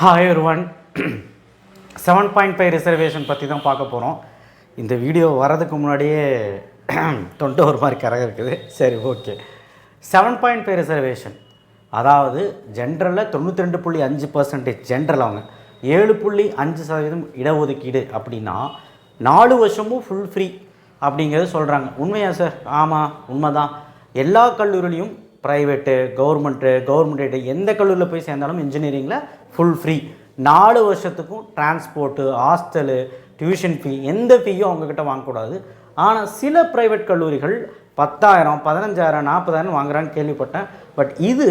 Hi one seven point five reservation பற்றி தான் பார்க்க போகிறோம் இந்த வீடியோ வரதுக்கு முன்னாடியே தொண்டை ஒரு மாதிரி கரகம் இருக்குது. சரி okay seven point five reservation அதாவது ஜென்ரலில் தொண்ணூற்றி ரெண்டு புள்ளி அஞ்சு பர்சன்டேஜ் ஜென்ரல் அவங்க. ஏழு புள்ளி அஞ்சு சதவீதம் இடஒதுக்கீடு அப்படின்னா நாலு வருஷமும் ஃபுல் ஃப்ரீ அப்படிங்கிறது சொல்கிறாங்க உண்மையா சார் ஆமாம் உண்மைதான். எல்லா கல்லூரிலையும் ப்ரைவேட்டு கவர்மெண்ட்டு கவர்மெண்ட் எந்த கல்லூரியில் போய் சேர்ந்தாலும் இன்ஜினியரிங்கில் ஃபுல் ஃப்ரீ நாலு வருஷத்துக்கும் டிரான்ஸ்போர்ட்டு ஹாஸ்டலு டியூஷன் ஃபீ எந்த ஃபீயும் அவங்கக்கிட்ட வாங்கக்கூடாது. ஆனால் சில ப்ரைவேட் கல்லூரிகள் பத்தாயிரம் பதினஞ்சாயிரம் நாற்பதாயிரம் வாங்குறான்னு கேள்விப்பட்டேன். பட் இது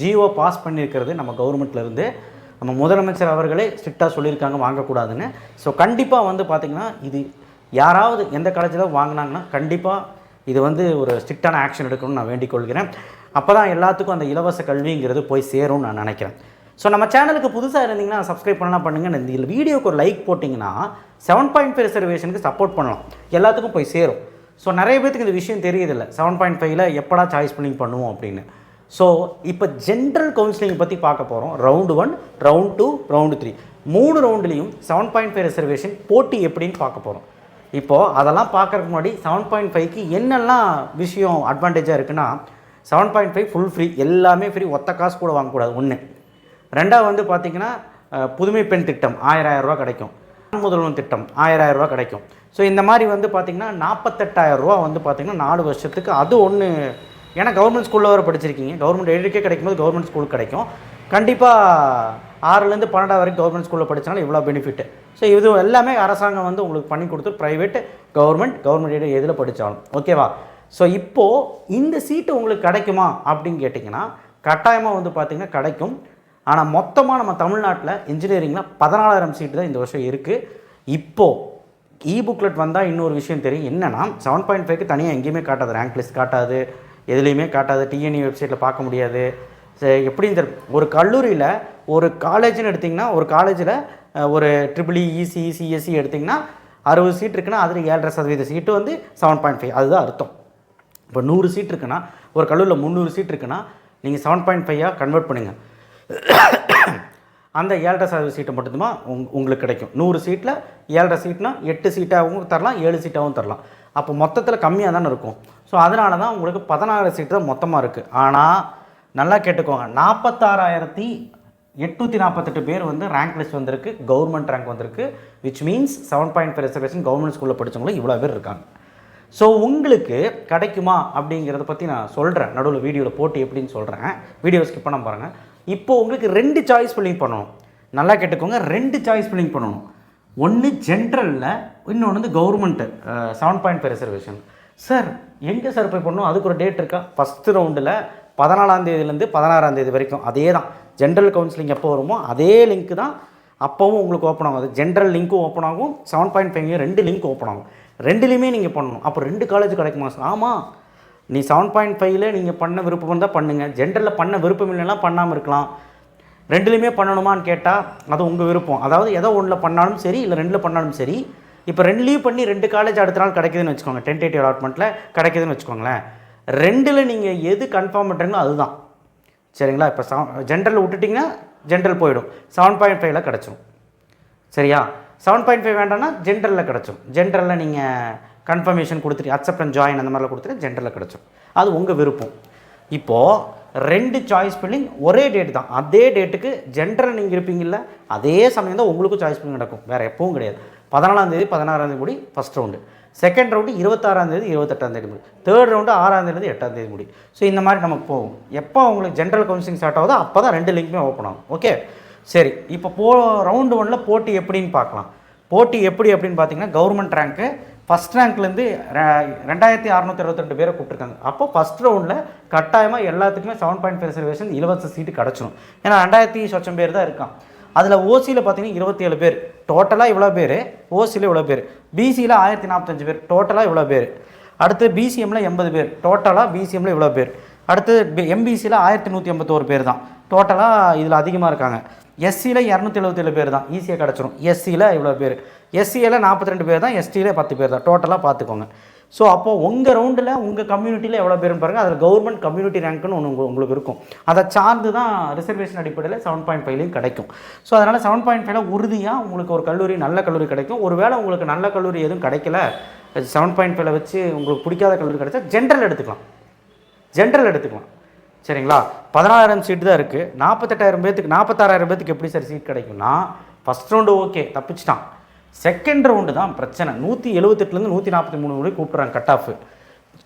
ஜியோ பாஸ் பண்ணியிருக்கிறது நம்ம கவர்மெண்ட்லேருந்து நம்ம முதலமைச்சர் அவர்களே ஸ்ட்ரிக்டாக சொல்லியிருக்காங்க வாங்கக்கூடாதுன்னு. ஸோ கண்டிப்பாக வந்து பார்த்திங்கன்னா இது யாராவது எந்த காலேஜில் வாங்கினாங்கன்னா கண்டிப்பாக இது வந்து ஒரு ஸ்ட்ரிக்டான ஆக்ஷன் எடுக்கணும்னு நான் வேண்டிக் கொள்கிறேன். அப்போ தான் எல்லாத்துக்கும் அந்த இலவச கல்விங்கிறது போய் சேரும்னு நான் நினைக்கிறேன். ஸோ நம்ம சேனலுக்கு புதுசாக இருந்தீங்கன்னா சப்ஸ்கிரைப் பண்ணலாம் பண்ணுங்கள் இந்த வீடியோக்கு ஒரு லைக் போட்டிங்கன்னா செவன் பாயிண்ட் ஃபைவ் ரிசர்வேஷனுக்கு சப்போர்ட் பண்ணலாம். எல்லாத்துக்கும் போய் சேரும். ஸோ நிறைய பேத்துக்கு இந்த விஷயம் தெரியுதில்ல. செவன் பாயிண்ட் ஃபைவ்ல எப்படா சாய்ஸ் பண்ணி பண்ணுவோம் அப்படின்னு. ஸோ இப்போ ஜென்ரல் கவுன்சிலிங் பற்றி பார்க்க போகிறோம் round one round two round three மூணு ரவுண்ட்லேயும் செவன் பாயிண்ட் ஃபைவ் ரிசர்வேஷன் போட்டி எப்படின்னு பார்க்க போகிறோம் இப்போது அதெல்லாம் பார்க்கறதுக்கு முன்னாடி செவன் பாயிண்ட் ஃபைவ்க்கு என்னெல்லாம் விஷயம் அட்வான்டேஜாக இருக்குன்னா seven point five full free எல்லாமே ஃப்ரீ ஒத்த காசு கூட வாங்கக்கூடாது ஒன்று ரெண்டாவது வந்து பார்த்திங்கன்னா புதுமை பெண் திட்டம் ஆயிரம் ஆயிரம் ரூபா கிடைக்கும். முதல்வன் திட்டம் ஆயிரம் ரூபா கிடைக்கும். ஸோ இந்த மாதிரி வந்து பார்த்திங்கன்னா நாற்பத்தெட்டாயிரம் ரூபா வந்து பார்த்திங்கன்னா நாலு வருஷத்துக்கு அது ஒன்று ஏன்னா கவர்மெண்ட் ஸ்கூலில் வர படிச்சிருக்கீங்க. கவர்மெண்ட் எய்டுக்கே கிடைக்கும்போது கவர்மெண்ட் ஸ்கூலுக்கு கிடைக்கும். கண்டிப்பாக ஆறுலேருந்து பன்னெண்டாவது வரைக்கும் கவர்மெண்ட் ஸ்கூலில் படித்தாலும் இவ்வளோ பெனிஃபிட் ஸோ இது எல்லாமே அரசாங்கம் வந்து உங்களுக்கு பண்ணி கொடுத்து ப்ரைவேட் கவர்மெண்ட் கவர்மெண்ட் எதில் படித்தாலும் ஓகேவா ஸோ இப்போது இந்த சீட்டு உங்களுக்கு கிடைக்குமா அப்படின்னு கேட்டிங்கன்னா கட்டாயமாக வந்து பார்த்திங்கன்னா கிடைக்கும். ஆனால் மொத்தமாக நம்ம தமிழ்நாட்டில் இன்ஜினியரிங்கில் பதினாலாயிரம் சீட்டு தான் இந்த வருஷம் இருக்குது இப்போது இ புக்லெட் வந்தால் இன்னொரு விஷயம் தெரியும். என்னன்னா செவன் பாயிண்ட் ஃபைவ்க்கு தனியாக எங்கேயுமே காட்டாது. ரேங்க் லிஸ்ட் காட்டாது. எதுலேயுமே காட்டாது. டிஎன்இ வெப்சைட்டில் பார்க்க முடியாது. எப்படின்னு தெரியும் ஒரு கல்லூரியில் ஒரு காலேஜ்னு எடுத்திங்கன்னா ஒரு காலேஜில் ஒரு ட்ரிபிள் இசி e, சிஎஸ்சி எடுத்திங்கன்னா அறுபது சீட் இருக்குன்னா அதில் ஏழரை சதவீத சீட்டு வந்து செவன் பாயிண்ட் ஃபைவ் அதுதான் அர்த்தம். இப்போ நூறு சீட் இருக்குன்னா ஒரு கல்லூரியில் முந்நூறு சீட் இருக்குன்னா நீங்கள் செவன் பாயிண்ட் ஃபைவாக கன்வெர்ட் பண்ணுங்கள் அந்த ஏழரை சதவீத சீட்டை மட்டும்தான் உங் உங்களுக்கு கிடைக்கும். நூறு சீட்டில் ஏழரை சீட்னா எட்டு சீட்டாகவும் தரலாம் ஏழு சீட்டாகவும் தரலாம். அப்போ மொத்தத்தில் கம்மியாக தானே இருக்கும். ஸோ அதனால தான் உங்களுக்கு பதினாறு சீட்டு தான் மொத்தமாக இருக்குது ஆனால் நல்லா கேட்டுக்கோங்க. நாற்பத்தாறாயிரத்தி எட்நூற்றி நாற்பத்தெட்டு பேர் வந்து ரேங்க் லிஸ்ட் வந்திருக்கு கவர்மெண்ட் ரேங்க் வந்திருக்கு which means seven point five reservation government ஸ்கூலில் படித்தவங்களும் இவ்வளோ பேர் இருக்காங்க. ஸோ உங்களுக்கு கிடைக்குமா அப்படிங்கிறத பற்றி நான் சொல்கிறேன் நடுவில் வீடியோவில் போட்டு எப்படின்னு சொல்கிறேன் வீடியோ ஸ்கிப் பண்ண பாருங்கள் இப்போ உங்களுக்கு ரெண்டு சாய்ஸ் ஃபில்லிங் பண்ணணும். நல்லா கேட்டுக்கோங்க. ரெண்டு சாய்ஸ் ஃபில்லிங் பண்ணணும். ஒன்று ஜென்ரலில் இன்னொன்று வந்து government seven point five reservation sir எங்கே சார் போய் பண்ணணும்? அதுக்கு ஒரு டேட் இருக்கா? ஃபஸ்ட்டு ரவுண்டில் பதினாலாம் தேதியிலேருந்து பதினாறாம் தேதி வரைக்கும் அதே தான் ஜென்ரல் கவுன்சிலிங் எப்போ வருமோ அதே லிங்க் தான் அப்போவும் உங்களுக்கு ஓப்பன் ஆகும். அது ஜென்ரல் லிங்க்கும் ஓப்பன் ஆகும். செவன் பாயிண்ட் ஃபைவ் ரெண்டு லிங்க் ஓப்பன் ஆகும். ரெண்டுலேயுமே நீங்கள் பண்ணணும். அப்போ ரெண்டு காலேஜ் கிடைக்குமா? சார் ஆமாம் நீ செவன் பாயிண்ட் ஃபைவ்ல நீங்கள் பண்ண விருப்பம் இருந்தால் பண்ணுங்கள் ஜென்ரலில் பண்ண விருப்பம் இல்லைன்னா பண்ணாமல் இருக்கலாம். ரெண்டுலேயுமே பண்ணணுமான்னு கேட்டால் அது உங்கள் விருப்பம். அதாவது ஏதோ ஒன்றில் பண்ணாலும் சரி இல்லை ரெண்டில் பண்ணாலும் சரி இப்போ ரெண்டுலேயும் பண்ணி ரெண்டு காலேஜ் அடுத்த நாள் கிடைக்குதுன்னு வச்சுக்கோங்க. டென்டேட்டிவ் அலாட்மெண்ட்டில் கிடைக்குதுன்னு வச்சுக்கோங்களேன். ரெண்டில் நீங்கள் எது கன்ஃபார்ம் பண்ணுறீங்களோ அதுதான். சரிங்களா? இப்போ ஜென்ரல் விட்டுட்டிங்கன்னா ஜென்ரல் போயிடும். செவன் பாயிண்ட் ஃபைவ்ல கிடச்சிரும். சரியா? செவன் பாயிண்ட் ஃபைவ் வேண்டாம்னா ஜென்ரலில் கிடச்சும். ஜென்ரலில் நீங்கள் கன்ஃபர்மேஷன் கொடுத்துட்டு அக்செப்ட் அண்ட் ஜாயின் அந்த மாதிரிலாம் கொடுத்துட்டு ஜென்ரலில் கிடச்சும். அது உங்கள் விருப்பம். இப்போது ரெண்டு சாய்ஸ் பில்லிங் ஒரே டேட் தான். அதே டேட்டுக்கு ஜென்ரல் நீங்கள் இருப்பீங்கல்ல அதே சமயம் தான் உங்களுக்கும் சாய்ஸ் பில்லிங் நடக்கும். வேறு எப்பவும் கிடையாது. பதினாலாம் தேதி பதினாறாம் தேதி முடி ஃபஸ்ட் ரவுண்டு செகண்ட் ரவுண்டு இருபத்தாறாம் தேதி இருபத்தெட்டாம் தேதி முடி. தேர்ட் ரவுண்டு ஆறாம் தேதி எட்டாம் தேதி முடி. ஸோ இந்த மாதிரி நமக்கு போகும். எப்போ உங்களுக்கு ஜென்ரல் கவுன்சிலிங் ஸ்டார்ட் ஆகுதோ அப்போ தான் ரெண்டு லிங்க்குமே ஓப்பன் ஆகும். ஓகே சரி இப்போ போ ரவுண்டு ஒன்னில் போட்டி எப்படின்னு பார்க்கலாம். போட்டி எப்படி அப்படின்னு பார்த்தீங்கன்னா கவர்மெண்ட் ரேங்க்கு ஃபஸ்ட் ரேங்க்லேருந்து ரெண்டாயிரத்தி அறநூற்றி ரெண்டு பேரை கூப்பிட்டுருக்காங்க. அப்போ ஃபஸ்ட் ரவுண்டில் கட்டாயமாக எல்லாத்துக்குமே செவன் பாயிண்ட் ஃபைவ் ரிசர்வேஷன் இலவச சீட்டு கிடச்சிடும் ஏன்னா ரெண்டாயிரத்தி சொச்சம் பேர் தான் இருக்கான். அதில் ஓசியில் பார்த்தீங்கன்னா இருபத்தி ஏழு பேர் டோட்டலாக இவ்வளோ பேர்? ஓசியில் இவ்வளோ பேர். பிசியில் ஆயிரத்தி நாற்பத்தஞ்சு பேர். டோட்டலாக இவ்வளோ பேர். அடுத்து பிசிஎம்மில் எண்பது பேர். டோட்டலாக பிசிஎம்மில் இவ்வளோ பேர். அடுத்து எம்பிசியில் ஆயிரத்தி நூற்றி எண்பத்தோரு பேர் தான். டோட்டலாக இதில் அதிகமாக இருக்காங்க. எஸ்சியில் இரநூத்தி எழுபத்தேழு பேர் தான் ஈஸியாக கிடச்சிரும். எஸ்சியில் இவ்வளோ பேர். எஸ்சியில் நாற்பத்தி ரெண்டு பேர் தான் எஸ்டியில் பத்து பேர் தான் டோட்டலாக பார்த்துக்கோங்க. ஸோ அப்போது உங்கள் ரவுண்டில் உங்கள் கம்யூனிட்டியில் எவ்வளோ பேர்னு பாருங்கள் அதில் கவர்மெண்ட் கம்யூனிட்டி ரேங்க்னு ஒன்று உங்களுக்கு இருக்கும். அதை சார்ந்து தான் ரிசர்வேஷன் அடிப்படையில் செவன் பாயிண்ட் ஃபைவ்லையும் கிடைக்கும். ஸோ அதனால் செவன் பாயிண்ட் ஃபைவ்ல உறுதியாக உங்களுக்கு ஒரு கல்லூரி நல்ல கல்லூரி கிடைக்கும். ஒருவேளை உங்களுக்கு நல்ல கல்லூரி எதுவும் கிடைக்கல செவன் பாயிண்ட் ஃபைவ்ல வச்சு உங்களுக்கு பிடிக்காத கல்லூரி கிடைச்சா ஜென்ரல் எடுத்துக்கலாம். ஜென்ரல் எடுத்துக்கலாம். சரிங்களா? பதினாறாயிரம் சீட்டு தான் இருக்குது நாற்பத்தெட்டாயிரம் பேத்துக்கு நாற்பத்தாறாயிரம் பேத்துக்கு எப்படி சார் சீட் கிடைக்கும்னா ஃபஸ்ட் ரவுண்டு ஓகே தப்பிச்சிட்டான். செகண்ட் ரவுண்டு தான் பிரச்சனை. நூற்றி எழுபத்தெட்டுலேருந்து நூற்றி நாற்பத்தி மூணு வரை கூப்பிட்றாங்க கட் ஆஃப்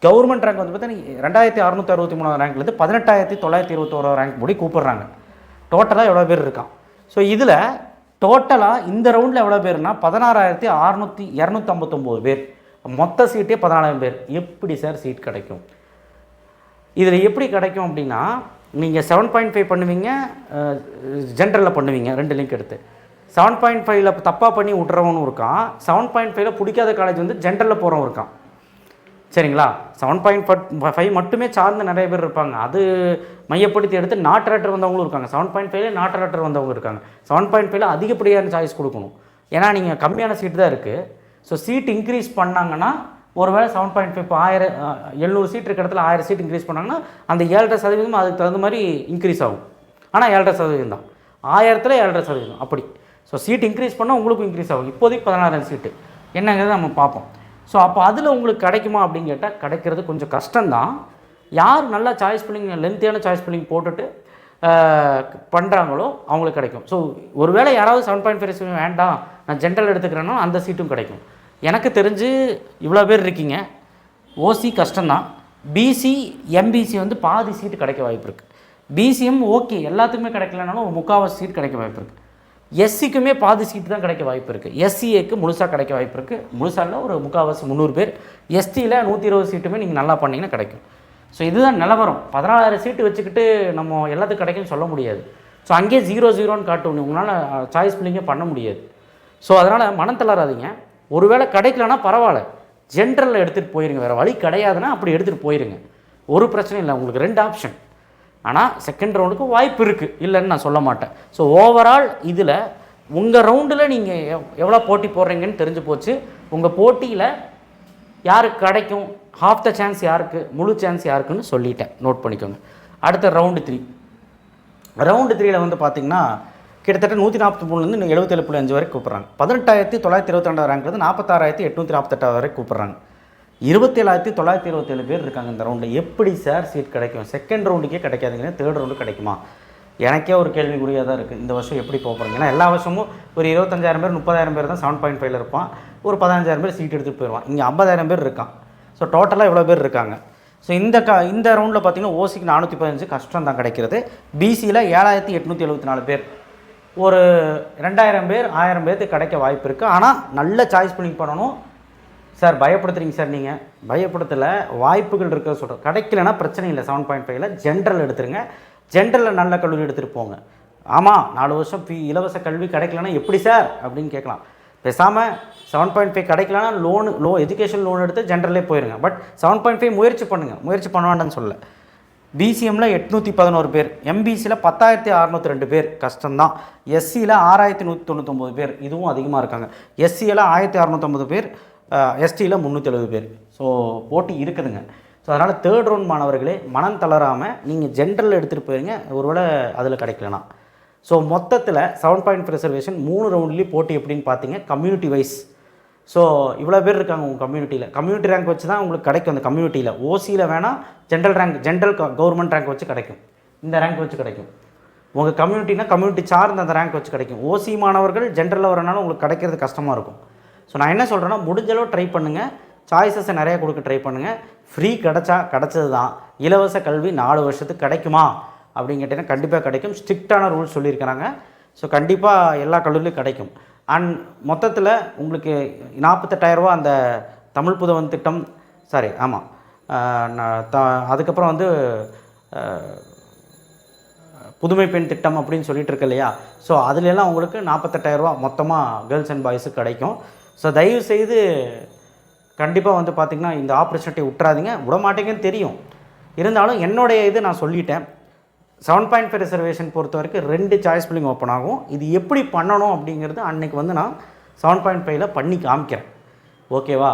கவர்மெண்ட் ரேங்க் வந்து பார்த்தீங்கன்னா ரெண்டாயிரத்தி அறுநூத்தி அறுபத்தி மூணாவது ரேங்க்லேருந்து பதினெட்டாயிரத்தி தொள்ளாயிரத்தி இருபத்தோராவது ரேங்க் முடி கூப்பிட்றாங்க. டோட்டலாக எவ்வளோ பேர் இருக்கான்? ஸோ இதில் டோட்டலாக இந்த ரவுண்டில் எவ்வளோ பேர்னா பதினாறாயிரத்தி அறுநூற்றி இரநூத்தம்பத்தொம்போது பேர். மொத்த சீட்டே பதினாலாயிரம் பேர். எப்படி சார் சீட் கிடைக்கும்? இதில் எப்படி கிடைக்கும் அப்படின்னா நீங்கள் செவன் பாயிண்ட் ஃபைவ் பண்ணுவீங்க ஜென்ரலில் பண்ணுவீங்க ரெண்டு லிங்க் எடுத்து. செவன் பாயிண்ட் ஃபைவ்ல தப்பாக பண்ணி விட்றவனும் இருக்கான். செவன் பாயிண்ட் ஃபைவ்ல பிடிக்காத காலேஜ் வந்து ஜென்ரலில் போகிறவன் இருக்கான். சரிங்களா? செவன் பாயிண்ட் ஃபைவ் மட்டுமே சார்ந்து நிறைய பேர் இருப்பாங்க. அது மையப்படுத்தி எடுத்து நாட்டரட்டர் வந்தவங்களும் இருக்காங்க. செவன் பாயிண்ட் ஃபைவ்ல நாட்டரட்டர் வந்தவங்க இருக்காங்க. செவன் பாயிண்ட் ஃபைவ்ல அதிகப்படியான சாய்ஸ் கொடுக்கணும். ஏன்னா நீங்கள் கம்மியான சீட் தான் இருக்குது ஸோ சீட் இன்க்ரீஸ் பண்ணாங்கன்னா ஒருவேளை செவன் பாயிண்ட் ஃபைவ் இப்போ ஆயிரம் எழுநூறு சீட் இருக்கிற இடத்துல ஆயிரம் சீட் இன்க்ரீஸ் பண்ணாங்கன்னா அந்த ஏழரை சதவீதம் அதுக்கு தகுந்த மாதிரி இன்க்ரீஸ் ஆகும். ஆனால் ஏழரை சதவீதம் தான். ஆயிரத்தில் ஏழரை சதவீதம் அப்படி. ஸோ சீட் இன்க்ரீஸ் பண்ணால் உங்களுக்கும் இன்க்ரீஸ் ஆகும். இப்போதைக்கு பதினாறாயிரம் சீட்டு என்னங்கிறத நம்ம பார்ப்போம். ஸோ அப்போ அதில் உங்களுக்கு கிடைக்குமா அப்படின்னு கேட்டால் கிடைக்கிறது கொஞ்சம் கஷ்டம்தான். யார் நல்லா சாய்ஸ் பில்லிங் லென்த்தியான சாய்ஸ் பில்லிங் போட்டுட்டு பண்ணுறாங்களோ அவங்களுக்கு கிடைக்கும். ஸோ ஒருவேளை யாராவது செவன் பாயிண்ட் ஃபைவ் வேண்டாம் நான் ஜென்ரல் எடுத்துக்கிறேன்னா அந்த சீட்டும் கிடைக்கும். எனக்கு தெரிஞ்சு இவ்வளோ பேர் இருக்கீங்க. ஓசி கஷ்டம்தான். பிசி எம்பிசி வந்து பாதி சீட்டு கிடைக்க வாய்ப்பு இருக்குது பிசிஎம் ஓகே எல்லாத்துக்குமே கிடைக்கலனாலும் ஒரு முக்காவாசி சீட் கிடைக்க வாய்ப்பு இருக்குது எஸ்சிக்குமே பாதி சீட்டு தான் கிடைக்க வாய்ப்பு இருக்குது எஸ்சிஏக்கு முழுசாக கிடைக்க வாய்ப்பு இருக்குது முழுசால ஒரு முக்கால்வாசி முந்நூறு பேர். எஸ்டியில் நூற்றி இருபது சீட்டுமே நீங்கள் நல்லா பண்ணிங்கன்னா கிடைக்கும். ஸோ இதுதான் நிலவரம். பதினாலாயிரம் சீட்டு வச்சுக்கிட்டு நம்ம எல்லாத்துக்கும் கிடைக்கும்னு சொல்ல முடியாது. ஸோ அங்கேயே ஜீரோ ஜீரோன்னு காட்டும் உங்களால் சாய்ஸ் பிள்ளைங்க பண்ண முடியாது. ஸோ அதனால் மனம் தளராதிங்க. ஒருவேளை கிடைக்கலன்னா பரவாயில்ல. ஜென்ரலில் எடுத்துகிட்டு போயிருங்க. வேறு வழி கிடையாதுன்னா அப்படி எடுத்துகிட்டு போயிருங்க. ஒரு பிரச்சனையும் இல்லை. உங்களுக்கு ரெண்டு ஆப்ஷன் ஆனால் செகண்ட் ரவுண்டுக்கு வாய்ப்பு இருக்குது இல்லைன்னு நான் சொல்ல மாட்டேன். ஸோ ஓவரால் இதில் உங்கள் ரவுண்டில் நீங்கள் எவ்வளோ போட்டி போடுறீங்கன்னு தெரிஞ்சு போச்சு. உங்கள் போட்டியில் யாருக்கு கிடைக்கும்? ஹாஃப் த சான்ஸ் யாருக்கு? முழு சான்ஸ் யாருக்குன்னு சொல்லிட்டேன். நோட் பண்ணிக்கோங்க. அடுத்த ரவுண்டு த்ரீ ரவுண்டு த்ரீயில் வந்து பார்த்திங்கன்னா கிட்டத்தட்ட நூற்றி நாற்பத்தி மூணுலேருந்து எழுபத்தேழு புள்ளி அஞ்சு வரைக்கும் கூப்பிட்றாங்க. பதினெட்டாயிரத்தி தொள்ளாயிரத்தி இருபத்தி ரெண்டாவது ரேங்க்லேருந்து நாற்பத்தாறாயிரத்தி எட்நூற்றி நாற்பத்தெட்டாவது வரை கூப்பிட்றாங்க. இருபத்தேழாயிரத்தி தொள்ளாயிரத்தி இருபத்தேழு பேர் இருக்காங்க இந்த ரவுண்டு எப்படி சார் சீட் கிடைக்கும்? செகண்ட் ரவுண்டுக்கே கிடைக்காதுங்க. தேர்ட் ரவுண்டு கிடைக்குமா? எனக்கே ஒரு கேள்விக்குறியாக தான் இருக்குது இந்த வருஷம் எப்படி போக போகிறீங்க ஏன்னா எல்லா வருஷமும் ஒரு இருபத்தஞ்சாயிரம் பேர் முப்பதாயிரம் பேர் தான் செவன் பாயிண்ட் ஃபைவ்ல இருப்பான். ஒரு பதினஞ்சாயிரம் பேர் சீட் எடுத்துகிட்டு போயிடுவான் இங்கே ஐம்பதாயிரம் பேர் இருக்கான். ஸோ டோட்டலாக இவ்வளோ பேர் இருக்காங்க. ஸோ இந்த க இந்த ரவுண்டில் பார்த்தீங்கன்னா ஓசிக்கு நானூற்றி பதினஞ்சு கஷ்டம் தான் கிடைக்கிறது பிசியில் ஏழாயிரத்தி எட்நூற்றி எழுபத்தி நாலு பேர். ஒரு ரெண்டாயிரம் பேர் ஆயிரம் பேர்த்துக்கு கிடைக்க வாய்ப்பு இருக்குது ஆனால் நல்ல சாய்ஸ் பண்ணி பண்ணணும். சார் பயப்படுத்துறீங்க சார் நீங்கள் பயப்படுத்தலை வாய்ப்புகள் இருக்க சொல்கிறோம் கிடைக்கலன்னா பிரச்சனை இல்லை. செவன் பாயிண்ட் ஃபைவ்ல ஜென்ரல் எடுத்துருங்க. ஜென்ரலில் நல்ல கல்லூரி எடுத்துகிட்டு போங்க. ஆமாம் நாலு வருஷம் ஃபீ இலவச கல்வி கிடைக்கலனா எப்படி சார்? அப்படின்னு கேட்கலாம். பேசாமல் செவன் பாயிண்ட் ஃபைவ் கிடைக்கலனா லோனு லோ எஜுகேஷன் லோன் எடுத்து ஜென்ரலே போயிருங்க. பட் செவன் பாயிண்ட் ஃபைவ் முயற்சி பண்ணுங்கள் முயற்சி பண்ண வேண்டாம்னு சொல்லலை. பிசிஎம்மில் எட்நூற்றி பதினோரு பேர் எம்பிசியில் பத்தாயிரத்தி அறநூற்றி ரெண்டு பேர். கஷ்டம்தான். எஸ்சியில் ஆறாயிரத்தி நூற்றி தொண்ணூற்றொம்பது பேர். இதுவும் அதிகமாக இருக்காங்க. எஸ்சியில் ஆயிரத்தி அறநூற்றம்பது பேர் எஸ்டியில் முந்நூற்றி எழுபது பேர். ஸோ போட்டி இருக்குதுங்க. ஸோ அதனால் தேர்ட் ரவுண்ட் மாணவர்களே மனம் தளராமல் நீங்கள் ஜென்ரல் எடுத்துகிட்டு போயிருங்க. ஒருவேளை அதில் கிடைக்கலனா ஸோ மொத்தத்தில் செவன் பாயிண்ட் ரிசர்வேஷன் மூணு ரவுண்ட்லேயும் போட்டி எப்படின்னு பார்த்தீங்க? கம்யூனிட்டி வைஸ் ஸோ இவ்வளோ பேர் இருக்காங்க உங்கள் கம்யூனிட்டியில் கம்யூனிட்டி ரேங்க் வச்சு தான் உங்களுக்கு கிடைக்கும் அந்த கம்யூனிட்டியில் ஓசியில் வேணால் general rank general government rank வச்சு கிடைக்கும். இந்த ரேங்க் வச்சு கிடைக்கும். உங்கள் கம்யூனிட்டினா கம்யூனிட்டி சார்ந்த அந்த ரேங்க் வச்சு கிடைக்கும். ஓசி மாணவர்கள் ஜென்ரலில் வரனால உங்களுக்கு கிடைக்கிறது கஷ்டமாக இருக்கும். ஸோ நான் என்ன சொல்கிறேன்னா முடிஞ்சளவு ட்ரை பண்ணுங்கள் சாய்ஸஸை நிறையா கொடுக்க ட்ரை பண்ணுங்கள் ஃப்ரீ கிடச்சா கிடச்சது தான் இலவச கல்வி நாலு வருஷத்துக்கு கிடைக்குமா? அப்படின்னு கேட்டிங்கன்னா கண்டிப்பாக கிடைக்கும். ஸ்ட்ரிக்டான ரூல்ஸ் சொல்லியிருக்கிறாங்க. ஸோ கண்டிப்பாக எல்லா கல்லூரிலையும் கிடைக்கும். அண்ட் மொத்தத்தில் உங்களுக்கு நாற்பத்தெட்டாயிரரூவா அந்த தமிழ் புதவன் திட்டம் சாரி ஆமாம் த அதுக்கப்புறம் வந்து புதுமை பெண் திட்டம் அப்படின்னு சொல்லிட்டு இருக்கு இல்லையா? ஸோ அதுலெல்லாம் உங்களுக்கு நாற்பத்தெட்டாயிரரூவா மொத்தமாக கேர்ள்ஸ் அண்ட் பாய்ஸுக்கு கிடைக்கும். ஸோ தயவு செய்து கண்டிப்பாக வந்து பார்த்திங்கன்னா இந்த ஆப்பர்ச்சுனிட்டி விட்றாதீங்க விட மாட்டேங்கன்னு தெரியும். இருந்தாலும் என்னுடைய இது நான் சொல்லிட்டேன். செவன் பாயிண்ட் ஃபைவ் ரிசர்வேஷன் பொறுத்த வரைக்கும் ரெண்டு சாய்ஸ் பில்லிங் ஓப்பன் ஆகும். இது எப்படி பண்ணணும் அப்படிங்கிறது அன்னைக்கு வந்து நான் செவன் பாயிண்ட் ஃபைவ்ல பண்ணி காமிக்கிறேன். ஓகேவா?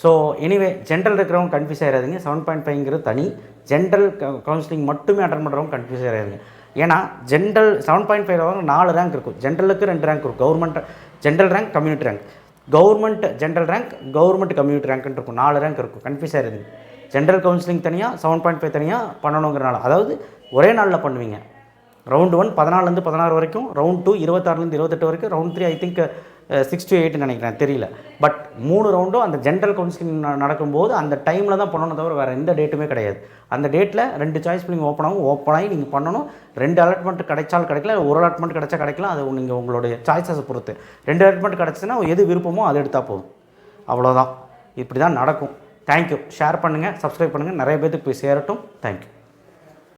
ஸோ எனிவே ஜென்ரல் இருக்கிறவங்க கன்ஃபியூஸ் ஆயிடாதீங்க செவன் பாயிண்ட் ஃபைவ்ங்கிறது தனி. ஜென்ரல் கவுன்சிலிங் மட்டுமே அட்டன் பண்ணுறவங்க கன்ஃபியூஸ் ஆயிடாதீங்க ஏன்னா ஜென்ரல் செவன் பாயிண்ட் ஃபைவ் நாலு ரேங்க் இருக்கும். ஜென்ரலுக்கு ரெண்டு ரேங்க் இருக்கும். Government general rank community rank government general rank government community ரேங்க்னு இருக்கும். நாலு ரேங்க் இருக்கும். கன்ஃபியூஸ் ஆயிருதுங்க. ஜென்ரல் கவுன்சிலிங் தனியாக செவன் பாயிண்ட் ஃபைவ் தனியாக பண்ணணுங்கிறனால. அதாவது ஒரே நாளில் பண்ணுவீங்க. ரவுண்ட் ஒன் பதினாலேருந்து பதினாறு வரைக்கும் ரவுண்ட் டூ இருபத்தாறுலேருந்து இருபத்தெட்டு வரைக்கும் round three I think six to எயிட்னு நினைக்கிறேன் தெரியல. பட் மூணு ரவுண்டும் அந்த ஜென்ரல் கவுன்சிலிங் நடக்கும்போது அந்த டைமில் தான் பண்ணணும் தவிர வேறு எந்த டேட்டுமே கிடையாது. அந்த டேட்டில் ரெண்டு சாய்ஸ் நீங்கள் ஓப்பன் ஆகும் ஓப்பன் ஆகி நீங்கள் பண்ணணும். ரெண்டு அலாட்மெண்ட் கிடைச்சாலும் கிடைக்கல ஒரு அலாட்மெண்ட் கிடைச்சா கிடைக்கலாம் அது நீங்கள் உங்களுடைய சாய்ஸஸை பொறுத்து. ரெண்டு அலாட்மெண்ட் கிடச்சுன்னா எது விருப்பமோ அது எடுத்தால் போதும். அவ்வளோதான் இப்படி தான் நடக்கும் தேங்க்யூ ஷேர் பண்ணுங்கள் சப்ஸ்கிரைப் பண்ணுங்கள் நிறைய பேர்த்துக்கு போய் சேரட்டும். தேங்க்யூ